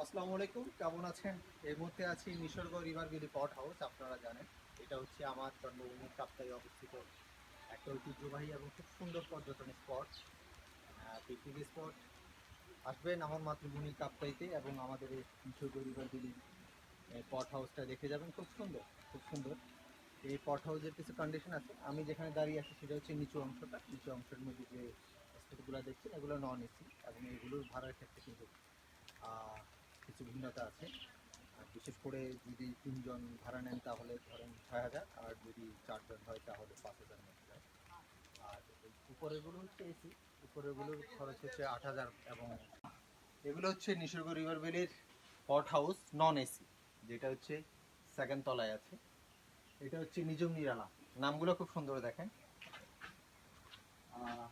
আসসালামু আলাইকুম কেমন আছেন? এই মুহূর্তে আছি Nisarga river valley pot house, আপনারা জানেন। এটা হচ্ছে আমার জন্মভূমি কাপ্তাই অবস্থিত একটা ঐতিহ্যবাহী এবং খুব সুন্দর পর্যটন স্পট। Picnic spot. আসবেন আমার মাতৃভূমি কাপ্তাইতে এবং আমাদের এই নিসর্গ রিভার ভ্যালি পট হাউসটা দেখে যাবেন। খুব সুন্দর খুব সুন্দর। এই পট হাউসের কিছু কন্ডিশন আছে। আমি যেখানে দাঁড়িয়ে আছি সেটা হচ্ছে নিচু অংশটা। নিচু অংশের মধ্যে যে স্পটগুলো দেখছেন এগুলো নন এসি এবং এগুলোর ভাড়ার ক্ষেত্রে কিন্তু কিছু ভিন্নতা আছে। বিশেষ করে যদি তিনজন ভাড়া নেন তাহলে ধরেন ছয় হাজার আর যদি চারজন হয় তাহলে পাঁচ হাজার মতো যায়। আর এই উপরেরগুলো হচ্ছে এসি উপরেরগুলোর খরচ হচ্ছে আট হাজার এবং এগুলো হচ্ছে নিসর্গ রিভার ভ্যালির পট হাউস নন এসি যেটা হচ্ছে সেকেন্ড তলায় আছে। এটা হচ্ছে নিজম নিরালা। নামগুলো খুব সুন্দর দেখেন। আহ,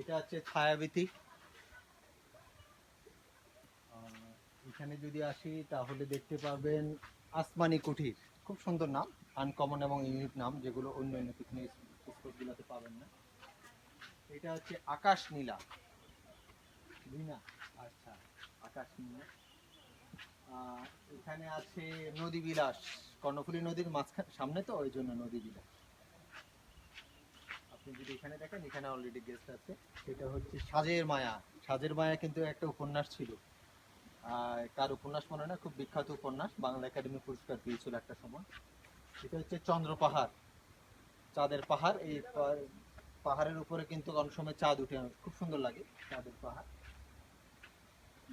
এটা হচ্ছে ছায়াবীতি এখানে যদি আসি, তাহলে দেখতে পাবেন আসমানি কুঠির। খুব সুন্দর নাম আনকমন এবং ইউনিক নাম, যেগুলো অন্য অন্য পিকনিক স্পটগুলোতে পাবেন না। এটা হচ্ছে আকাশ নীলা। নীলা আচ্ছা আকাশ নীলা। এখানে আছে নদী বিলাস, কর্ণফুলী নদীর মাঝখানে, সামনে তো, ওই জন্য নদী বিলাস। আপনি যদি এখানে দেখেন, এখানে অলরেডি গেস্ট আছে। এটা হচ্ছে সাজের মায়া। সাজের মায়া কিন্তু একটা উপন্যাস ছিল। কার উপন্যাস মনে না, খুব বিখ্যাত উপন্যাস। বাংলা একাডেমি পুরস্কার পেয়েছিল একটা সময়। এটা হচ্ছে চন্দ্র পাহাড়। চাঁদের পাহাড়। এই পাহাড়ের উপরে কিন্তু অনেক সময় চাঁদ উঠে খুব সুন্দর লাগে চাঁদের পাহাড়।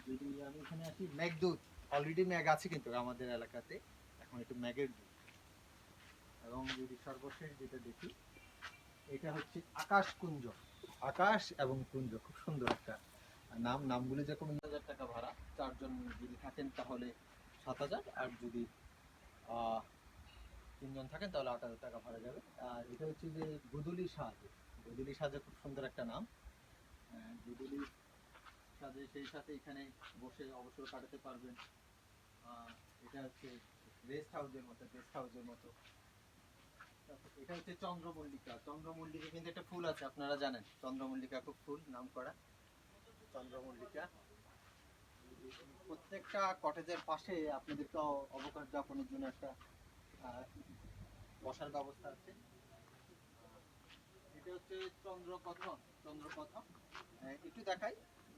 যদি আমি এখানে আসি মেঘদূত অলরেডি মেঘ আছে কিন্তু আমাদের এলাকাতে। এখন একটু যুগ এবং যদি সর্বশেষ যেটা দেখি এটা হচ্ছে আকাশ কুঞ্জ আকাশ এবং কুঞ্জ, খুব সুন্দর একটা নাম। নামগুলো যেরকম হাজার টাকা ভাড়া, চারজন যদি থাকেন তাহলে সাত হাজার, আর যদি তিনজন থাকেন তাহলে আট হাজার টাকা ভাড়া যাবে। আর এটা হচ্ছে যে গুদুলি সাজ। গুদুলি সাজে খুব সুন্দর একটা নাম। গুদুলি সাজে সেই সাথে এখানে বসে অবসর কাটাতে পারবেন। এটা হচ্ছে রেস্ট হাউসের মতো গেস্ট হাউসের মতো। এটা হচ্ছে চন্দ্রমল্লিকা। চন্দ্রমল্লিকা কিন্তু একটা ফুল আছে, আপনারা জানেন। চন্দ্রমল্লিকা খুব ফুল, নাম করা। চন্দ্রমল্লিকা। প্রত্যেকটা কটেজের পাশে আপনাদেরকে অ- অবকাশ যাপনের জন্য একটা বসার ব্যবস্থা আছে। এটা হচ্ছে চন্দ্রকথন চন্দ্রকথন। একটু দেখাই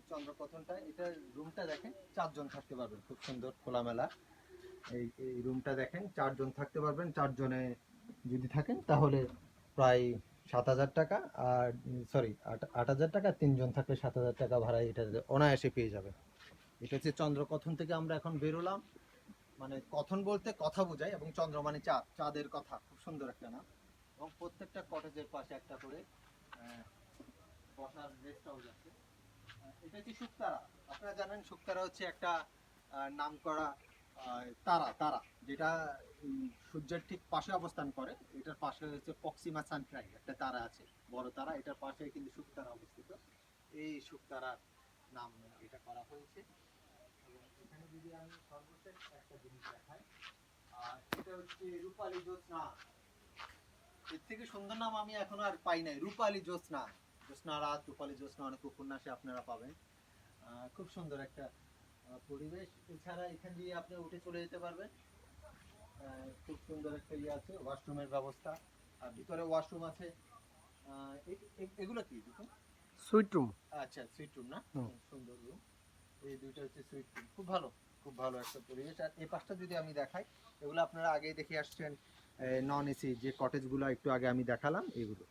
চন্দ্রকথনটা। এটার রুমটা দেখেন, চারজন থাকতে পারবেন। খুব সুন্দর খোলামেলা। এই রুমটা দেখেন, চারজন থাকতে পারবেন। চারজনে যদি থাকেন, তাহলে প্রায় সাত হাজার টাকা আর সরি আট হাজার টাকা, তিনজন থাকলে সাত হাজার টাকা ভাড়া এটা অনায়াসে পেয়ে যাবে এটা হচ্ছে চন্দ্রকথন থেকে আমরা এখন বেরোলাম। মানে কথন বলতে কথা বোঝায় এবং চন্দ্র মানে চাঁদ চাঁদের কথা, খুব সুন্দর একটা নাম। এবং প্রত্যেকটা কটেজের পাশে একটা করে বসার রেস্ট হাউস আছে। এটা হচ্ছে শুকতারা। আপনারা জানেন, শুকতারা হচ্ছে একটা নাম করা তারা তারা, যেটা সূর্যের ঠিক পাশে অবস্থান করে, এটার পাশে হচ্ছে পক্সিমা সানক্রাই একটা তারা আছে, বড় তারা, এটার পাশে কিন্তু শুকতারা অবস্থিত। এই শুকতারার নাম এটা করা হয়েছে। এখানে যদি আমি সর্বশেষ একটা জিনিস দেখাই আর এটা হচ্ছে রূপালী জ্যোৎস্না। এর থেকে সুন্দর নাম আমি এখনও আর পাই নাই, রূপালী জ্যোৎস্না। জ্যোৎস্না রাত রূপালী জ্যোৎস্না অনেক উপন্যাসে আপনারা পাবেন। খুব সুন্দর একটা পরিবেশ। এছাড়া এখান দিয়ে আপনি উঠে চলে যেতে পারবেন। খুব সুন্দর একটা ইয়ে আছে ওয়াশরুমের ব্যবস্থা। আর ভিতরে ওয়াশরুম আছে। এগুলো কি দেখুন সুইট রুম আচ্ছা সুইট রুম না। সুন্দর রুম এই দুইটা হচ্ছে সুইট রুম খুব ভালো খুব ভালো একটা পরিবেশ। আর এই পাশটা যদি আমি দেখাই এগুলো আপনারা আগেই দেখে আসছেন নন এসি যে কটেজগুলো একটু আগে আমি দেখালাম এগুলো।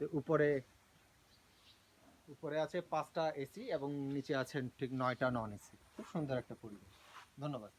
তো উপরে উপরে আছে পাঁচটা এসি এবং নিচে আছেন ঠিক নয়টা নন এসি খুব সুন্দর একটা পরিবেশ। ধন্যবাদ।